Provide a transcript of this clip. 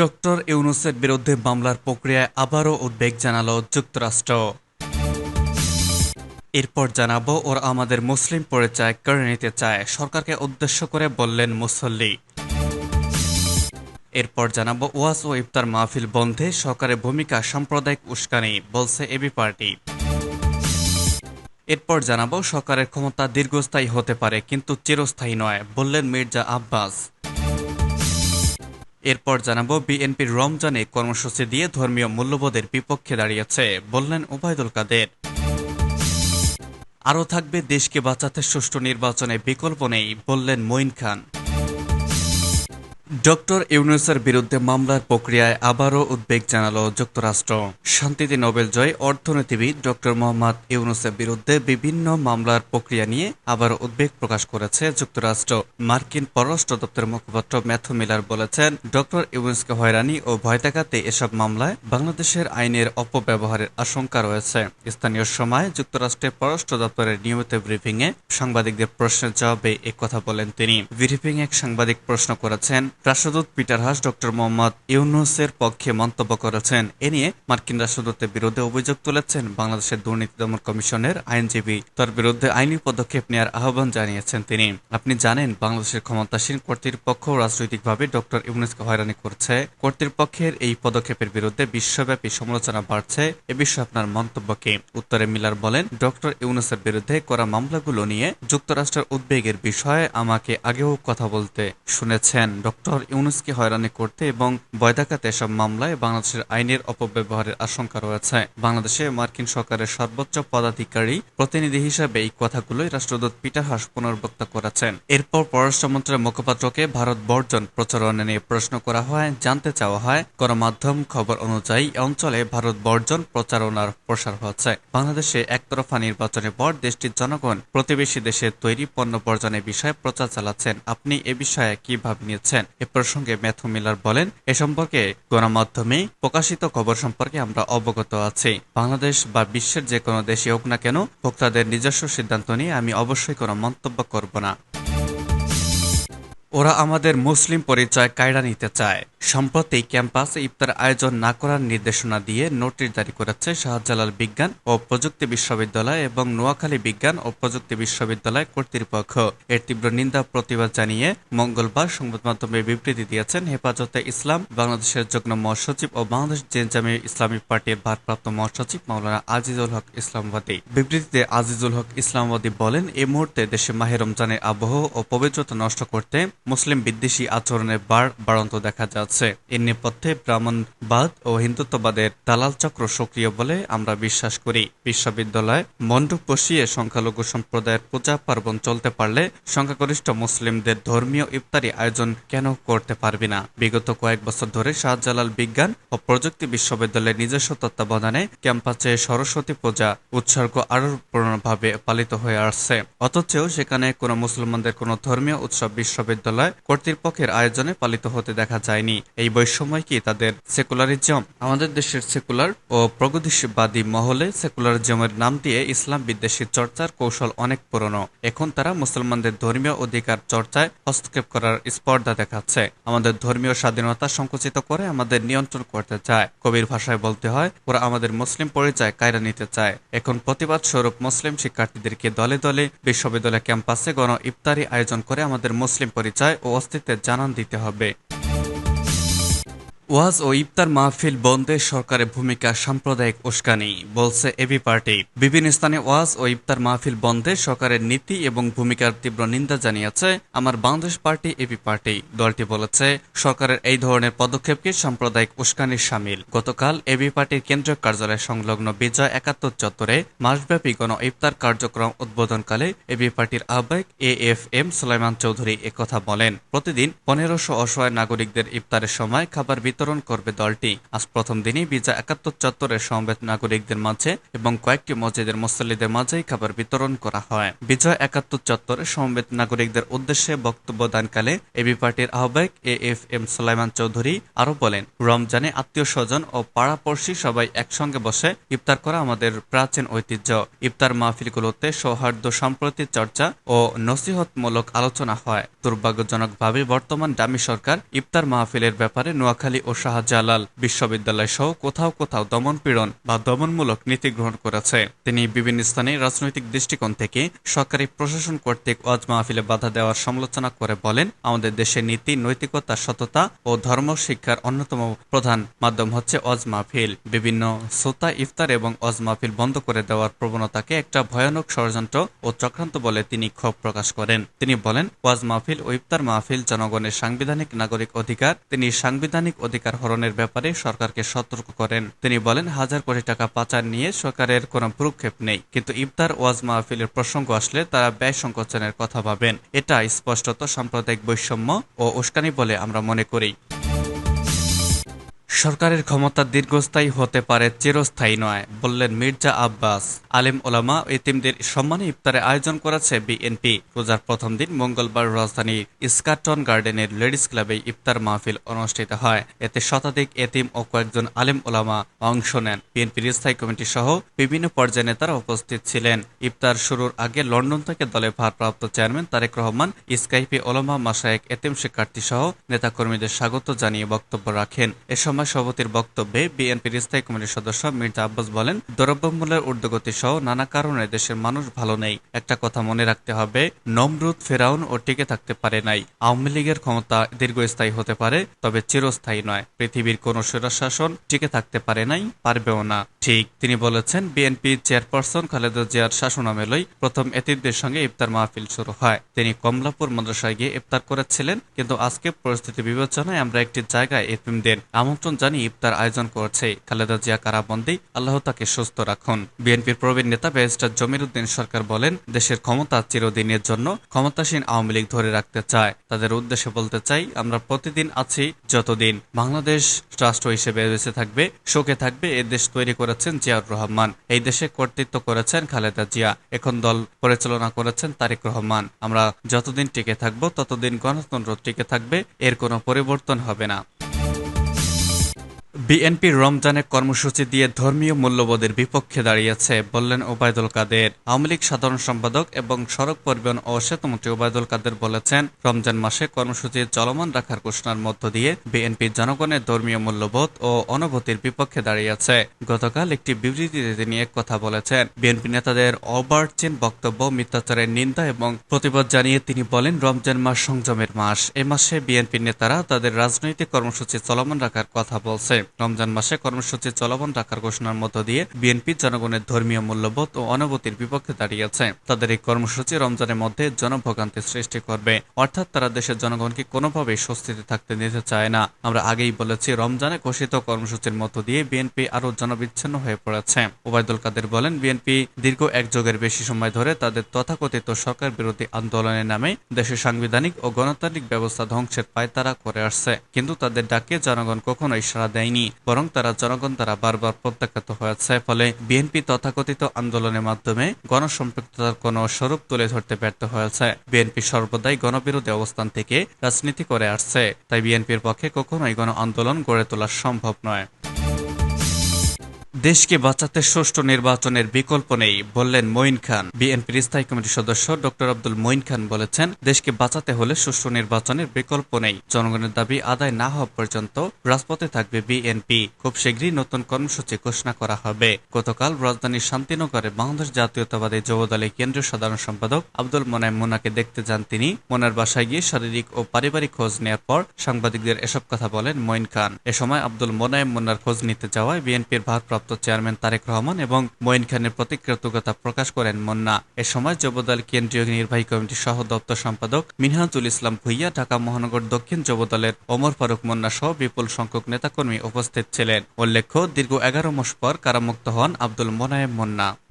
Doctor ইউনুসের বিরুদ্ধে মামলার প্রক্রিয়ায় আবারও উদ্বেগ জানালো যুক্তরাষ্ট্র। এরপর জানাব ওর আমাদের মুসলিম পরিচয় কেড়ে নিতে চায়, সরকারকে উদ্দেশ্য করে বললেন মুসল্লি। এরপর জানাব ওয়াজ ও ইফতার মাহফিল বন্ধে সরকারের ভূমিকা, সাম্প্রদায়িক উস্কানি, বলছে এবি পার্টি। এরপর জানাব সরকারের ক্ষমতা দীর্ঘস্থায়ী হতে পারে, কিন্তু চিরস্থায়ী নয়, বললেন মির্জা আব্বাস। এরপর জানাব, বিএনপির রমজানে কর্মসূচি দিয়ে ধর্মীয় মূল্যবোধের বিপক্ষে দাঁড়িয়েছে, বললেন ওবায়দুল কাদের। আরও থাকবে, দেশকে বাঁচাতে সুষ্ঠু নির্বাচনে বিকল্প নেই, বললেন মঈন খান। ডক্টর ইউনুসের বিরুদ্ধে মামলার প্রক্রিয়ায় আবারও উদ্বেগ জানালো যুক্তরাষ্ট্র। শান্তিতে নোবেল জয় অর্থনীতিবিদ ডক্টর মোহাম্মদ ইউনুসের বিরুদ্ধে বিভিন্ন মামলার প্রক্রিয়া নিয়ে আবারও উদ্বেগ প্রকাশ করেছে যুক্তরাষ্ট্র। মার্কিন পররাষ্ট্র দপ্তরের মুখপাত্র ম্যাথু মিলার বলেছেন, ডক্টর ইউনুসকে হয়রানি ও ভয় দেখাতে এসব মামলায় বাংলাদেশের আইনের অপব্যবহারের আশঙ্কা রয়েছে। স্থানীয় সময় যুক্তরাষ্ট্রের পররাষ্ট্র দপ্তরের নিয়মিত ব্রিফিংয়ে সাংবাদিকদের প্রশ্নের জবাবে কথা বলেন তিনি। ব্রিফিংয়ে এক সাংবাদিক প্রশ্ন করেছেন রাষ্ট্রদূত পিটার হাস ডক্টর মোহাম্মদ ইউনুসের পক্ষে মন্তব্য করেছেন। এ নিয়ে মার্কিন রাষ্ট্রদূতের বিরুদ্ধে অভিযোগ তুলেছেন বাংলাদেশের দুর্নীতি দমন কমিশনের আইনজীবী। তার বিরুদ্ধে আইনি পদক্ষেপ নেওয়ার আহ্বান জানিয়েছেন তিনি। আপনি জানেন, বাংলাদেশের ক্ষমতাসীন কর্তৃপক্ষ রাজনৈতিকভাবে ডক্টর ইউনুসকে হয়রানি করছে। কর্তৃপক্ষের এই পদক্ষেপের বিরুদ্ধে বিশ্বব্যাপী সমালোচনা বাড়ছে। এ বিষয়ে আপনার মন্তব্য কি? উত্তরে মিলার বলেন, ডক্টর ইউনুসের বিরুদ্ধে করা মামলাগুলো নিয়ে যুক্তরাষ্ট্রের উদ্বেগের বিষয়ে আমাকে আগেও কথা বলতে শুনেছেন ডক্টর ডক্টর ইউনুসকে হয়রানি করতে এবং বয়দাকাতে এসব মামলায় বাংলাদেশের আইনের অপব্যবহারের আশঙ্কা রয়েছে। বাংলাদেশে মার্কিন সরকারের সর্বোচ্চ পদাধিকারী প্রতিনিধি হিসেবে এই কথাগুলোই রাষ্ট্রদূত পিটার হাস পুনর্বক্ত করেছেন। এরপর পররাষ্ট্রমন্ত্রীর মুখপাত্রকে ভারত বর্জন প্রচারণা নিয়ে প্রশ্ন করা হয়, জানতে চাওয়া হয়, গণমাধ্যম খবর অনুযায়ী অঞ্চলে ভারত বর্জন প্রচারণার প্রসার হচ্ছে। বাংলাদেশে একতরফা নির্বাচনের পর দেশটির জনগণ প্রতিবেশী দেশের তৈরি পণ্য বর্জনের বিষয়ে প্রচার চালাচ্ছেন। আপনি এ বিষয়ে কীভাবে নিয়েছেন এ প্রসঙ্গে ম্যাথু মিলার বলেন, এ সম্পর্কে গণমাধ্যমে প্রকাশিত খবর সম্পর্কে আমরা অবগত আছি। বাংলাদেশ বা বিশ্বের যে কোনো দেশে হোক না কেন, ভোক্তাদের নিজস্ব সিদ্ধান্ত নিয়ে আমি অবশ্যই কোনো মন্তব্য করব না। ওরা আমাদের মুসলিম পরিচয় কায়রা নিতে চায়। সম্প্রতি ক্যাম্পাসে ইফতার আয়োজন না করার নির্দেশনা দিয়ে নোটিশ জারি করেছে শাহজালাল বিজ্ঞান ও প্রযুক্তি বিশ্ববিদ্যালয় এবং নোয়াখালী বিজ্ঞান ও প্রযুক্তি বিশ্ববিদ্যালয় কর্তৃপক্ষ। এর তীব্র নিন্দা প্রতিবাদ জানিয়ে মঙ্গলবার সংবাদ মাধ্যমে বিবৃতি দিয়েছেন হেফাজতে ইসলাম, বাংলাদেশের যুগ্ম মহাসচিব ও বাংলাদেশ জেনজামি ইসলামী পার্টির ভারপ্রাপ্ত মহাসচিব মাওলানা আজিজুল হক ইসলামবাদী। বিবৃতিতে আজিজুল হক ইসলামবাদী বলেন এই মুহূর্তে দেশে মাহে রমজানের আবহ ও পবিত্রতা নষ্ট করতে মুসলিম বিদ্বেষী আচরণের বার বাড়ন্ত দেখা যাচ্ছে। এর নেপথ্যে ব্রাহ্মণবাদ ও হিন্দুত্ববাদের দালাল চক্র সক্রিয় বলে আমরা বিশ্বাস করি। বিশ্ববিদ্যালয় মণ্ডপ বসিয়ে সংখ্যালঘু সম্প্রদায়ের পূজা পার্বণ চলতে পারলে সংখ্যাগরিষ্ঠ মুসলিমদের ধর্মীয় ইফতারি আয়োজন কেন করতে পারবে না? বিগত কয়েক বছর ধরে শাহজালাল বিজ্ঞান ও প্রযুক্তি বিশ্ববিদ্যালয়ের নিজস্ব তত্ত্বাবধানে ক্যাম্পাসে সরস্বতী পূজা উৎসর্গ আরও পূর্ণভাবে পালিত হয়ে আসছে। অথচ সেখানে কোনো মুসলমানদের কোনো ধর্মীয় উৎসব বিশ্ববিদ্যালয় বিশ্ববিদ্যালয় কর্তৃপক্ষের আয়োজনে পালিত হতে দেখা যায়নি। এই বৈষম্য কি তাদের সেকুলারিজম? আমাদের দেশের সেকুলার ও প্রগতিবাদী মহলে সেকুলারিজমের নাম দিয়ে ইসলাম বিদ্বেষী চর্চার কৌশল অনেক পুরনো। এখন তারা মুসলমানদের ধর্মীয় অধিকার চর্চায় হস্তক্ষেপ করার স্পর্ধা দেখাচ্ছে। আমাদের ধর্মীয় স্বাধীনতা সংকুচিত করে আমাদের নিয়ন্ত্রণ করতে চায়। কবির ভাষায় বলতে হয়, ওরা আমাদের মুসলিম পরিচয় কায়রা নিতে চায়। এখন প্রতিবাদ স্বরূপ মুসলিম শিক্ষার্থীদেরকে দলে দলে বিশ্ববিদ্যালয় ক্যাম্পাসে গণ ইফতারি আয়োজন করে আমাদের মুসলিম পরিচয় ক্ষমতায় ও অস্তিত্বের জানান দিতে হবে। ওয়াজ ও ইফতার মাহফিল বন্ধে সরকারের ভূমিকা সাম্প্রদায়িক উস্কানি, বলছে এবি পার্টি। বিভিন্ন স্থানে ওয়াজ ও ইফতার মাহফিল বন্ধে সরকারের নীতি এবং ভূমিকার তীব্র নিন্দা জানিয়েছে আমার বাংলাদেশ পার্টি, এবি পার্টি। দলটি বলেছে, সরকারের এই ধরনের পদক্ষেপকে সাম্প্রদায়িক উস্কানির সামিল। গতকাল এবি পার্টির কেন্দ্রীয় কার্যালয় সংলগ্ন বিজয় একাত্তর চত্বরে মাসব্যাপী গণ ইফতার কার্যক্রম উদ্বোধনকালে এবি পার্টির আহ্বায়ক A F M Sulaiman Chowdhury একথা বলেন। প্রতিদিন পনেরোশো অসহায় নাগরিকদের ইফতারের সময় খাবার বিতরণ করবে দলটি। আজ প্রথম দিনই বিজা একাত্তর চত্বরের সমবেত নাগরিকদের মাঝে এবং কয়েকটি মসজিদের মুসল্লিদের মাঝেই খাবার বিতরণ করা হয়। বিজয় একাত্তর চত্বরে সমবেত নাগরিকদের উদ্দেশ্যে বক্তব্য দানকালে এবি পার্টির আহ্বায়ক A F M Sulaiman Chowdhury আরও বলেন, রমজানে আত্মীয় স্বজন ও পাড়াপড়শি সবাই একসঙ্গে বসে ইফতার করা আমাদের প্রাচীন ঐতিহ্য। ইফতার মাহফিলগুলোতে সৌহার্দ্য সম্প্রতি চর্চা ও নসিহতমূলক আলোচনা হয়। দুর্ভাগ্যজনকভাবে বর্তমান ডামি সরকার ইফতার মাহফিলের ব্যাপারে নোয়াখালী ও শাহজালাল বিশ্ববিদ্যালয় সহ কোথাও কোথাও দমনপীড়ন বা দমনমূলক নীতি গ্রহণ করেছে। তিনি বিভিন্ন স্থানে রাজনৈতিক দৃষ্টিকোণ থেকে সরকারি প্রশাসন কর্তৃক ওয়াজ মাহফিলে বাধা দেওয়ার সমালোচনা করে বলেন, আমাদের দেশের নীতি, নৈতিকতা, সততা ও ধর্ম শিক্ষার অন্যতম প্রধান মাধ্যম হচ্ছে ওয়াজ মাহফিল। বিভিন্ন শ্রোতা ইফতার এবং ওয়াজ মাহফিল বন্ধ করে দেওয়ার প্রবণতাকে একটা ভয়ানক ষড়যন্ত্র ও চক্রান্ত বলে তিনি ক্ষোভ প্রকাশ করেন। তিনি বলেন, ওয়াজ মাহফিল ও ইফতার মাহফিল জনগণের সাংবিধানিক নাগরিক অধিকার। তিনি সাংবিধানিক অধিকার হরণের ব্যাপারে সরকারকে সতর্ক করেন। তিনি বলেন, হাজার কোটি টাকা পাচার নিয়ে সরকারের কোন ভ্রুক্ষেপ নেই। কিন্তু ইফতার ওয়াজ মাহফিলের প্রসঙ্গ আসলে তারা ব্যয় সংকোচনের কথা ভাবেন। এটা স্পষ্টত সাম্প্রদায়িক বৈষম্য ও উস্কানি বলে আমরা মনে করি। সরকারের ক্ষমতা দীর্ঘস্থায়ী হতে পারে, চিরস্থায়ী নয়, বললেন মির্জা আব্বাস। আলেম ওলামা ও ইতিমদের সম্মানে ইফতারে আয়োজন করেছে বিএনপি। রোজার প্রথম দিন মঙ্গলবার রাজধানীর স্কাটন গার্ডেনের লেডিস ক্লাবে ইফতার মাহফিল অনুষ্ঠিত হয়। এতে শতাধিক এতিম ও কয়েকজন আলেম ওলামা অংশ নেন। বিএনপির স্থায়ী কমিটি সহ বিভিন্ন পর্যায়ে নেতারা উপস্থিত ছিলেন। ইফতার শুরুর আগে লন্ডন থেকে দলের ভারপ্রাপ্ত চেয়ারম্যান তারেক রহমান, স্কাইপি ওলামা মাসায়েক এতিম শিক্ষার্থী সহ নেতাকর্মীদের স্বাগত জানিয়ে বক্তব্য রাখেন। এ সময় সভাপতির বক্তব্যে বিএনপির স্থায়ী কমিটির সদস্য মির্জা আব্বাস বলেন, দ্রব্যমূল্যের ঊর্ধ্বগতি সহ নানা কারণে দেশের মানুষ ভালো নেই। একটা কথা মনে রাখতে হবে, নমরুদ, ফেরাউন ও টিকে থাকতে পারে নাই। আওয়ামী লীগের ক্ষমতা দীর্ঘস্থায়ী হতে পারে, তবে চিরস্থায়ী নয়। পৃথিবীর কোন স্বৈরশাসন টিকে থাকতে পারে নাই, পারবেও না। ঠিক তিনি বলেছেন, বিএনপি চেয়ারপারসন খালেদা জিয়ার শাসন শাসনামেলই প্রথম এতিমদের সঙ্গে ইফতার মাহফিল শুরু হয়। তিনি কমলাপুর মাদ্রাসায় গিয়ে ইফতার করেছিলেন, কিন্তু আজকে পরিস্থিতি বিবেচনায় আমরা একটি জায়গায় এতিমদের আমন্ত্রণ জানিয়ে ইফতার আয়োজন করেছে। খালেদা জিয়া কারাবন্দি, আল্লাহ তাকে সুস্থ রাখুন। বিএনপির প্রবীণ নেতা ব্যারিস্টার জমির উদ্দিন সরকার বলেন, দেশের ক্ষমতা চিরদিনের জন্য ক্ষমতাসীন আওয়ামী লীগ ধরে রাখতে চায়। তাদের উদ্দেশ্যে বলতে চাই, আমরা প্রতিদিন আছি যতদিন বাংলাদেশ রাষ্ট্র হিসেবে বেঁচে থাকবে শোকে থাকবে, এ দেশ তৈরি করেছেন জিয়াউর রহমান। এই দেশে কর্তৃত্ব করেছেন খালেদা জিয়া। এখন দল পরিচালনা করেছেন তারেক রহমান। আমরা যতদিন টিকে থাকব, ততদিন গণতন্ত্র টিকে থাকবে, এর কোনো পরিবর্তন হবে না। বিএনপির রমজানের কর্মসূচি দিয়ে ধর্মীয় মূল্যবোধের বিপক্ষে দাঁড়িয়েছে, বললেন ওবায়দুল কাদের। আওয়ামী লীগ সাধারণ সম্পাদক এবং সড়ক পরিবহন ও সেতুমন্ত্রী ওবায়দুল কাদের বলেছেন, রমজান মাসে কর্মসূচি চলমান রাখার ঘোষণার মধ্য দিয়ে বিএনপি জনগণের ধর্মীয় মূল্যবোধ ও অনুভূতির বিপক্ষে দাঁড়িয়েছে। গতকাল একটি বিবৃতিতে তিনি এক কথা বলেছেন, বিএনপি নেতাদের অবার্চিন বক্তব্য, মিথ্যাচারের নিন্দা এবং প্রতিবাদ জানিয়ে তিনি বলেন, রমজান মাস সংযমের মাস। এ মাসে বিএনপি নেতারা তাদের রাজনৈতিক কর্মসূচি চলমান রাখার কথা বলছে। রমজান মাসে কর্মসূচি চলমান রাখার ঘোষণার মধ্য দিয়ে বিএনপি জনগণের ধর্মীয় মূল্যবোধ ও অনুভূতির বিপক্ষে দাঁড়িয়েছে। তাদের এই কর্মসূচি রমজানের মধ্যে জনভোগান্তি সৃষ্টি করবে। অর্থাৎ তারা দেশের জনগণকে কোনোভাবেই স্বস্তিতে থাকতে দিতে চায় না। আমরা আগেই বলেছি, রমজানে ঘোষিত কর্মসূচির মধ্য দিয়ে বিএনপি আরও জনবিচ্ছিন্ন হয়ে পড়েছে। ওবায়দুল কাদের বলেন, বিএনপি দীর্ঘ এক যুগের বেশি সময় ধরে তাদের তথাকথিত সরকার বিরোধী আন্দোলনের নামে দেশের সাংবিধানিক ও গণতান্ত্রিক ব্যবস্থা ধ্বংসের পায়তারা করে আসছে। কিন্তু তাদের ডাকে জনগণ কখনোই সাড়া দেয়নি বরং তারা জনগণ দ্বারা বারবার প্রত্যাখ্যাত হয়েছে। ফলে বিএনপি তথাকথিত আন্দোলনের মাধ্যমে গণসম্পৃক্ততার কোন স্বরূপ তুলে ধরতে ব্যর্থ হয়েছে। বিএনপি সর্বদাই গণবিরোধী অবস্থান থেকে রাজনীতি করে আসছে। তাই বিএনপির পক্ষে কখনোই গণ আন্দোলন গড়ে তোলা সম্ভব নয়। দেশকে বাঁচাতে সুষ্ঠু নির্বাচনের বিকল্প নেই, বললেন মঈন খান। বিএনপির স্থায়ী কমিটির সদস্য ডক্টর আব্দুল মঈন খান বলেছেন, দেশকে বাঁচাতে হলে সুষ্ঠু নির্বাচনের বিকল্প নেই। জনগণের দাবি আদায় না হওয়া পর্যন্ত রাজপথে থাকবে বিএনপি। খুব শীঘ্রই নতুন কর্মসূচি ঘোষণা করা হবে। গতকাল রাজধানীর শান্তিনগরে বাংলাদেশ জাতীয়তাবাদী যুবদলের কেন্দ্রীয় সাধারণ সম্পাদক আব্দুল মোনায়েম মোনাকে দেখতে যান তিনি। মোনার বাসায় গিয়ে শারীরিক ও পারিবারিক খোঁজ নেওয়ার পর সাংবাদিকদের এসব কথা বলেন মঈন খান। এ সময় আব্দুল মোনায়েম মোনার খোঁজ নিতে যাওয়ায় বিএনপির ভারপ্রাপ্ত চেয়ারম্যান তারেক রহমান এবং মঈন খানের প্রতি কৃতজ্ঞতা প্রকাশ করেন মন্না। এ সময় যুবদল কেন্দ্রীয় নির্বাহী কমিটির সহ দপ্তর সম্পাদক মিনহাজুল ইসলাম ভুইয়া, ঢাকা মহানগর দক্ষিণ যুবদলের ওমর ফারুক মন্না সহ বিপুল সংখ্যক নেতাকর্মী উপস্থিত ছিলেন। উল্লেখ্য, দীর্ঘ এগারো মাস পর কারামুক্ত হন আব্দুল মোনায়েম মন্না।